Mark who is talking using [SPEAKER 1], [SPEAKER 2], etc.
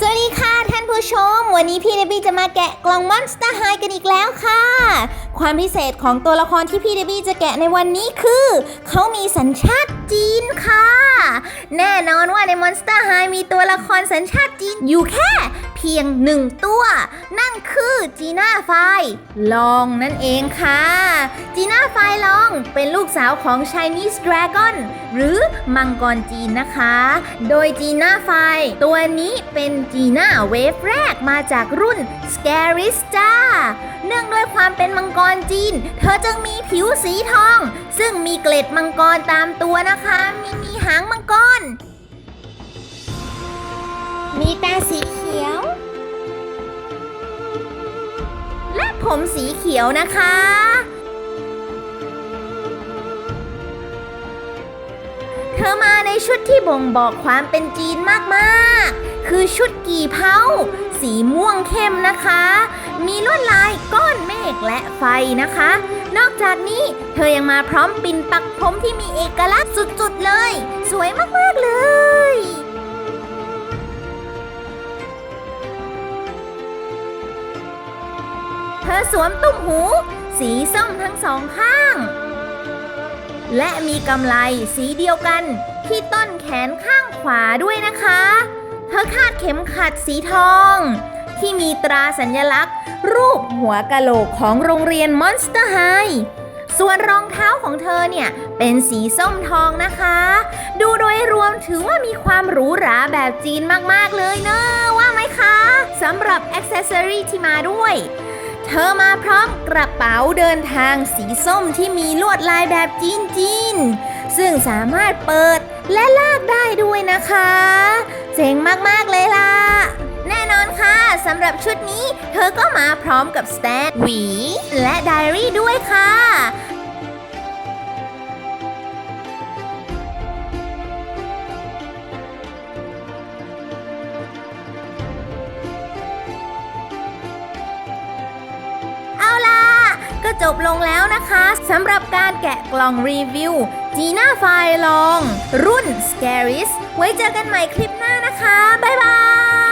[SPEAKER 1] สวัสดีค่ะท่านผู้ชม วันนี้พี่เดบี้จะมาแกะกล่องมอนสเตอร์ไฮกันอีกแล้วค่ะ ความพิเศษของตัวละครที่พี่เดบี้จะแกะในวันนี้คือ เขามีสัญชาติจีนค่ะ แน่นอนว่าในมอนสเตอร์ไฮมีตัวละครสัญชาติจีนอยู่แค่ พียงหนึ่งตัว นั่นคือจีน่าไฟลองนั่นเองค่ะ จีน่าไฟลองเป็นลูกสาวของ Chinese Dragon หรือมังกรจีนนะคะ โดยจีน่าไฟตัวนี้เป็นจีน่าเวฟแรกมาจากรุ่น s c a r i s จ้า เนื่องด้วยความเป็นมังกรจีน เธอจึงมีผิวสีทอง ซึ่งมีเกล็ดมังกรตามตัวนะคะ มีมีหางมังกรมีตาสีเขียว ผมสีเขียวนะคะ เธอมาในชุดที่บ่งบอกความเป็นจีนมากๆ คือชุดกี่เผาสีม่วงเข้มนะคะ มีลวดลายก้อนเมฆและไฟนะคะ นอกจากนี้เธอยังมาพร้อมปิ่นปักผมที่มีเอกลักษณ์สุดๆเลย สวยมากๆเลย เธอสวมตุ้มหู สีส้มทั้งสองข้าง และมีกำไลสีเดียวกันที่ต้นแขนข้างขวาด้วยนะคะ เธอคาดเข็มขัดสีทอง ที่มีตราสัญลักษณ์ รูปหัวกะโหลกของโรงเรียนมอนสเตอร์ไฮส่วนรองเท้าของเธอเนี่ย เป็นสีส้มทองนะคะ ดูโดยรวมถือว่ามีความหรูหราแบบจีนมาก ๆ เลยเนอะว่าไหมคะสำหรับอ็อกเซสซอรีที่มาด้วย เธอมาพร้อมกระเป๋าเดินทางสีส้มที่มีลวดลายแบบจีนจีนซึ่งสามารถเปิดและลากได้ด้วยนะคะ เจ๋งมาก ๆ เลยล่ะ แน่นอนค่ะสำหรับชุดนี้ เธอก็มาพร้อมกับสแตนหวี และไดอารี่ด้วยค่ะ จบลงแล้วนะคะสำหรับการแกะกล่องรีวิวจีน่าไฟลอง รุ่น Scaris ไว้เจอกันใหม่คลิปหน้านะคะ บ๊ายบาย